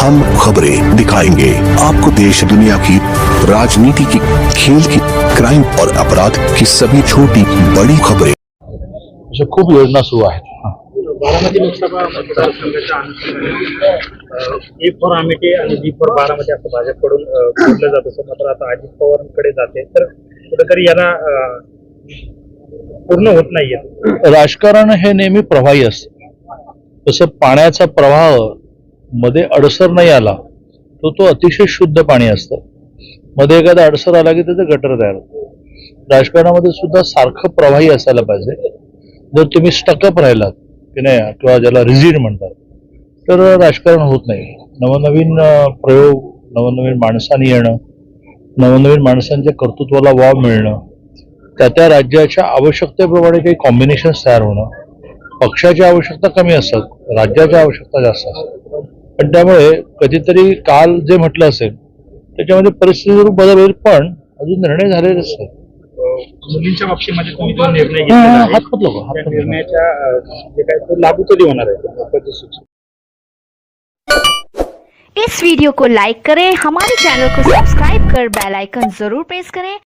हम खबरें दिखाएँगे। आपको देश दुनिया की राजनीति की खेल की क्राइम और अपराध की सभी छोटी बड़ी खबरें। खूप योजना सुरू आहेत बारामती लोकसभा मतदारसंघाच्या अनुषंगाने अ, ए फॉर आमेटे आणि बी फॉर बारामती असं भाजपकडून बोललं जात असं मात्र आता अजित पवारांकडे जाते. तर कुठेतरी अ, पूर्ण होत नाहीये. राजकारण हे नेहमी प्रवाही असतं. तसं पाण्याचा प्रवाह मध्ये अडसर नाही आला तर तो अतिशय शुद्ध पाणी असतं. मध्ये एखादा अडसर आला की त्याचं गटर तयार होतं. राजकारणामध्ये सुद्धा सारखं प्रवाही असायला पाहिजे. जर तुम्ही स्टकअप राहिलात की नाही किंवा ज्याला रिझिड म्हणतात तर राजकारण होत नाही. नवनवीन प्रयोग नवनवीन माणसांनी येणं नवनवीन माणसांच्या कर्तृत्वाला वाव मिळणं त्या त्या राज्याच्या आवश्यकतेप्रमाणे काही कॉम्बिनेशन्स तयार होणं पक्षाच्या आवश्यकता कमी असतात राज्याच्या आवश्यकता जास्त असतात पण त्यामुळे कधीतरी काल जे म्हटलं असेल त्याच्यामध्ये परिस्थितीवर बदल होईल पण अजून निर्णय झालेले असतात अ, मुलींच्या बाबतीमध्ये तुम्ही जो निर्णय हा, घेतलेला हा, आहे, हात पटलं का? हात त्या पटलं. निर्णयाच्या अ, जे काय तो लागू कधी होणार आहे इस वीडियो को लाइक करें हमारे चैनल को सब्सक्राइब कर बेल आइकन जरूर प्रेस करें